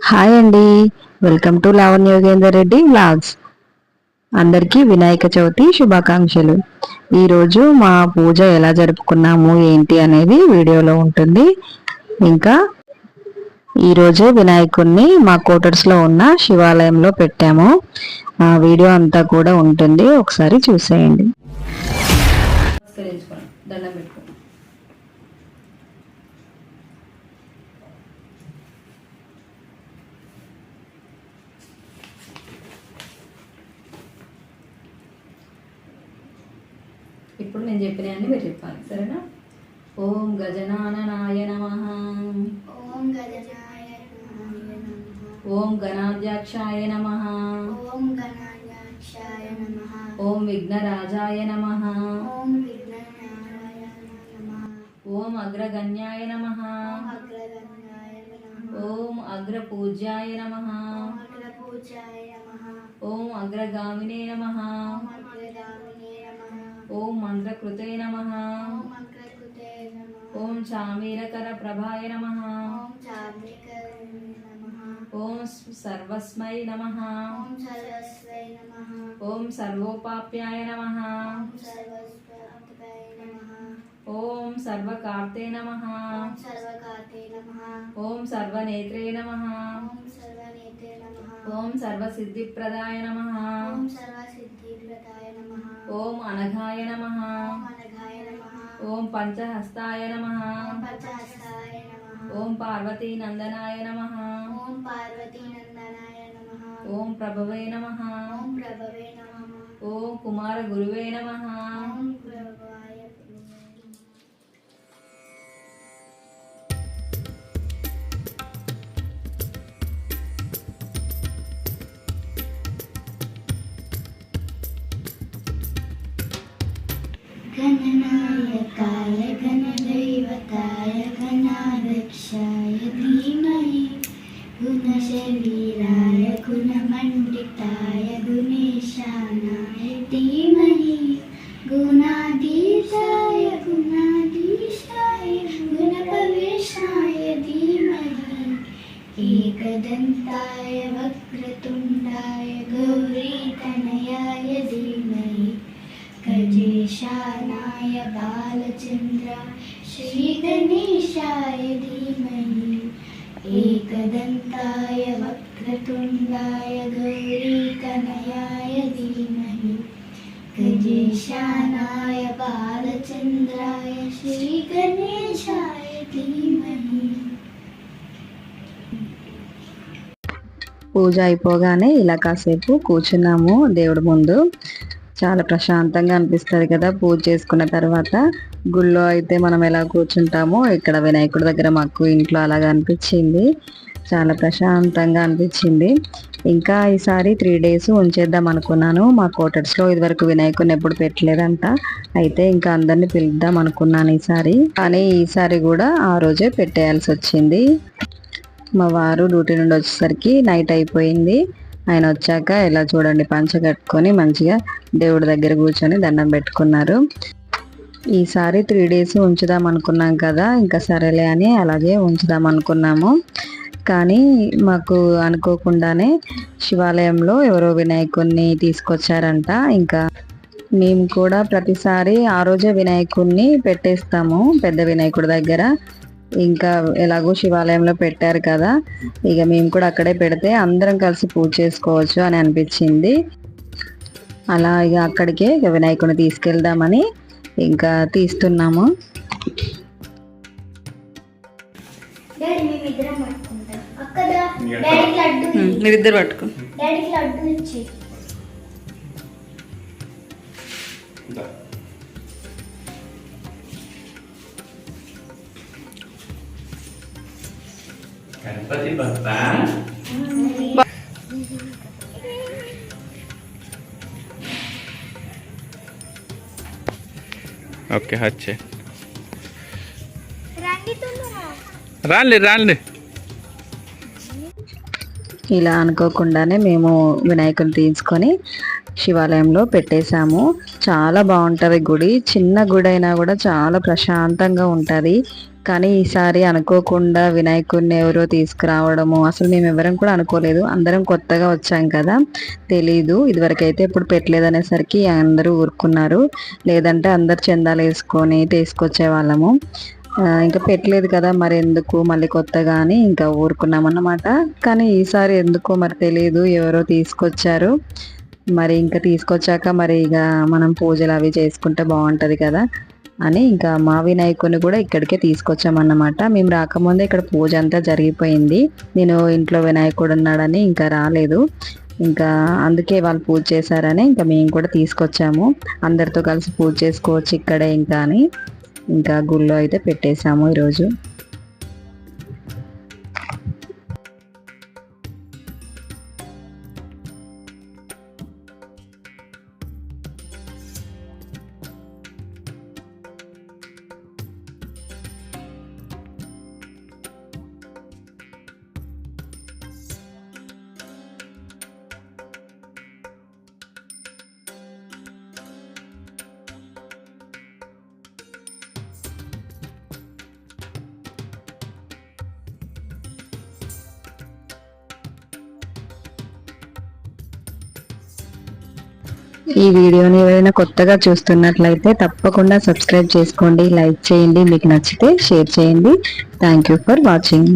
Hi అండి. Welcome to Lavanya Yogender Reddy vlogs అందరికీ వినాయక చవితి శుభాకాంక్షలు. ఈరోజు మా పూజ ఎలా జరుపుకున్నాము ఏంటి అనేది వీడియోలో ఉంటుంది. ఇంకా ఈరోజే వినాయకుడిని మా క్వార్టర్స్లో ఉన్న శివాలయంలో పెట్టాము. ఆ వీడియో అంతా కూడా ఉంటుంది. ఒకసారి చూసేయండి. దండం ఇప్పుడు నేను చెప్పినవన్నీ మీరు చెప్పాలి సరేనా ఓం గజనాననాయ నమ ఓం గజనాయ నమః ఓం గణాధ్యక్షాయ నమ ఓం గణాధ్యక్షాయ నమః ఓం విఘ్నరాజాయ నమ ఓం విఘ్ననారాయణ నమః ఓం అగ్రగణ్యాయ నమ ఓం అగ్రపూజ్యాయ నమ ఓం అగ్రపూజాయ నమః ఓం అగ్రగామినే నమ మంత్రకృతే నమ ఓం అగ్రకృతే నమః ఓం చామీరకర ప్రభాయ నమ ఓం చాంద్రికాయ నమః ఓం సర్వస్మై నమ ఓం సర్వస్వై నమః ఓం సర్వోపాప్యాయ నమ ఓం సర్వస్వై నమః ఓం సర్వకార్తే నమ ఓం సర్వకాతే నమః ఓం సర్వనేత్రే నమ ఓం సర్వనేతే నమః ఓం సర్వసిద్ధిప్రదాయ నమ ఓం సర్వసిద్ధివ్రతాయ నమః ఓం అనఘాయ నమ ఓం అనఘాయ నమః ఓం పంచహస్తాయ నమ ఓం పచ్చహస్తాయ నమః ఓం పార్వతీనందనాయ నమ ఓం పార్వతీనందనాయ నమః ఓం ప్రభవే నమ ఓం ప్రభవే నమః ఓం కుమార గురువే गणनायकाय गणदैवताय, गणाध्यक्षाय, धीमहि, गुणशरीराय, गुणमण्डिताय, गुणेशानाय, धीमहि, गुणाधीशाय गुणाधीशाय, गुणप्रवेशाय, धीमहि, एकदन्ताय, वक्रतुण्डाय गौरीतनयाय गजेशानाय बालचन्द्र श्रीगणेशाय धीमहि एकदन्ताय वक्रतुण्डाय गौरीतनयाय धीमहि गजेशानाय बालचन्द्राय श्रीगणेशाय धीमहि పూజ అయిపోగానే ఇలా కాసేపు కూర్చున్నాము దేవుడి ముందు చాలా ప్రశాంతంగా అనిపిస్తుంది కదా పూజ చేసుకున్న తర్వాత. గుళ్ళో అయితే మనం ఎలా కూర్చుంటామో ఇక్కడ వినాయకుడి దగ్గర మాకు ఇంట్లో అలాగా అనిపించింది. చాలా ప్రశాంతంగా అనిపించింది. ఇంకా ఈసారి త్రీ డేస్ ఉంచేద్దాం అనుకున్నాను. మా క్వార్టర్స్లో ఇదివరకు వినాయకుడిని ఎప్పుడు పెట్టలేదంట. అయితే ఇంకా అందరిని పిలుద్దాం అనుకున్నాను ఈసారి. కానీ ఈసారి కూడా ఆ రోజే పెట్టేయాల్సి వచ్చింది. మా వారు డ్యూటీ నుండి వచ్చేసరికి నైట్ అయిపోయింది. ఆయన వచ్చాక ఇలా చూడండి పంచ కట్టుకొని మంచిగా దేవుడి దగ్గర కూర్చొని దండం పెట్టుకున్నారు. ఈసారి త్రీ డేస్ ఉంచుదాం అనుకున్నాం కదా ఇంకా సరేలే అని అలాగే ఉంచుదాం అనుకున్నాము. కానీ మాకు అనుకోకుండానే శివాలయంలో ఎవరో వినాయకుడిని తీసుకొచ్చారంట. ఇంకా మేము కూడా ప్రతిసారి ఆ రోజే వినాయకుడిని పెట్టేస్తాము పెద్ద వినాయకుడి దగ్గర. ఇంకా ఎలాగో శివాలయంలో పెట్టారు కదా. ఇక మేము కూడా అక్కడే పెడితే అందరం కలిసి పూజ చేసుకోవచ్చు అని అనిపించింది. అలా ఇక అక్కడికే ఇక వినాయకుడిని తీసుకెళ్దామని ఇంకా తీస్తున్నాము. మీరిద్దరు పట్టుకో. డాడీకి లడ్డు ఇచ్చి. గణపతి భక్త ఓకే వచ్చే రాలే రాలే ఇలా అనుకోకుండానే మేము వినాయకుని తీసుకొని శివాలయంలో పెట్టేశాము. చాలా బాగుంటుంది గుడి. చిన్న గుడి అయినా కూడా చాలా ప్రశాంతంగా ఉంటుంది. కానీ ఈసారి అనుకోకుండా వినాయకుడిని ఎవరో తీసుకురావడము అసలు మేము ఎవరం కూడా అనుకోలేదు. అందరం కొత్తగా వచ్చాం కదా. తెలీదు. ఇదివరకైతే ఇప్పుడు పెట్టలేదనేసరికి అందరూ ఊరుకున్నారు. లేదంటే అందరు చందాలు వేసుకొని తీసుకొచ్చే వాళ్ళము. ఇంకా పెట్టలేదు కదా మరి ఎందుకు? మళ్ళీ కొత్తగా అని ఇంకా ఊరుకున్నాం అన్నమాట కానీ ఈసారి ఎందుకో మరి తెలియదు ఎవరో తీసుకొచ్చారు. మరి ఇంకా తీసుకొచ్చాక మరి ఇక మనం పూజలు అవి చేసుకుంటే బాగుంటుంది కదా అని ఇంకా మా వినాయకుని కూడా ఇక్కడికే తీసుకొచ్చామన్నమాట. మేము రాకముందే ఇక్కడ పూజ అంతా జరిగిపోయింది. నేను ఇంట్లో వినాయకుడు ఉన్నాడని ఇంకా రాలేదు. ఇంకా అందుకే వాళ్ళు పూజ చేశారని ఇంకా మేము కూడా తీసుకొచ్చాము. అందరితో కలిసి పూజ చేసుకోవచ్చు ఇక్కడే ఇంకా అని. ఇంకా గుళ్ళో అయితే పెట్టేశాము ఈరోజు. ఈ వీడియోని ఎవరైనా కొత్తగా చూస్తున్నట్లయితే తప్పకుండా సబ్స్క్రైబ్ చేసుకోండి లైక్ చేయండి. మీకు నచ్చితే షేర్ చేయండి. Thank you for watching